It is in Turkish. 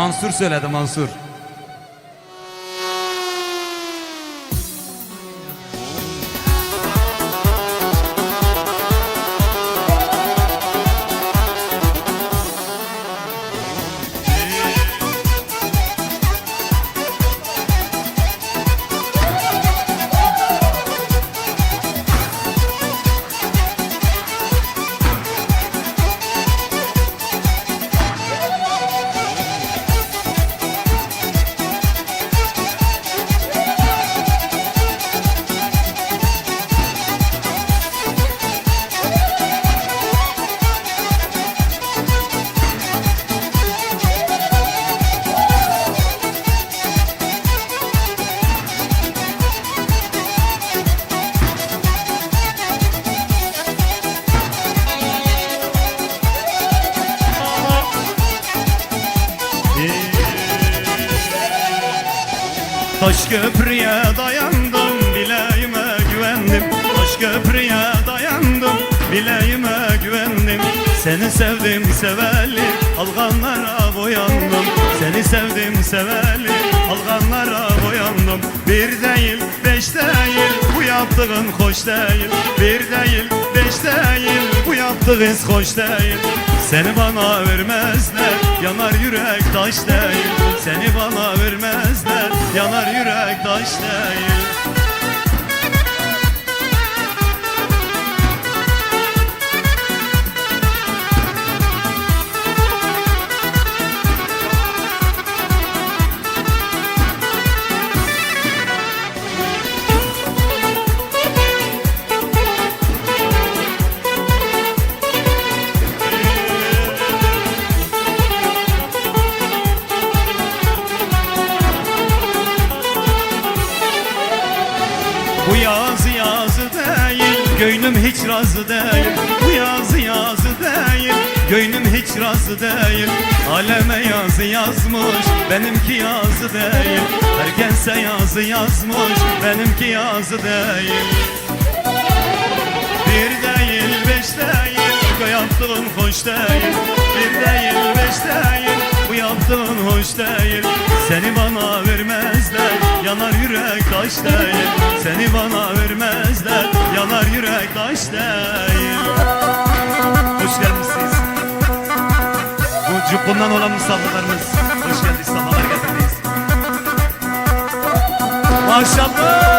Mansur söyledi Mansur. Taş köprüye dayandım bileğime güvendim. Taş köprüye dayandım bileğime güvendim. Seni sevdim seveli alganlara boyandım. Seni sevdim seveli alganlara boyandım. Bir değil beş değil bu yaptığın hoş değil. Bir değil beş değil bu yaptığınız hoş değil. Seni bana vermezler yanar yürek taş değil. Seni bana vermezler yanar yürek taş değil Bu yazı yazı değil Gönlüm hiç razı değil. Bu yazı yazı değil Gönlüm hiç razı değil. Aleme yazı yazmış Benimki yazı değil. Herkese yazı yazmış Benimki yazı değil. Bir değil beş değil Bu yaptığın hoş değil. Bir değil beş değil Bu yaptığın hoş değil. Seni bana vermezler Yanar yürek taş değil. Seni bana vermezler Yanar yürek taş değil. Hoş gelmişsiniz Bu cübbundan olan misafirlerimiz Hoş geldiniz, sabahlar getirdiniz. Maşallah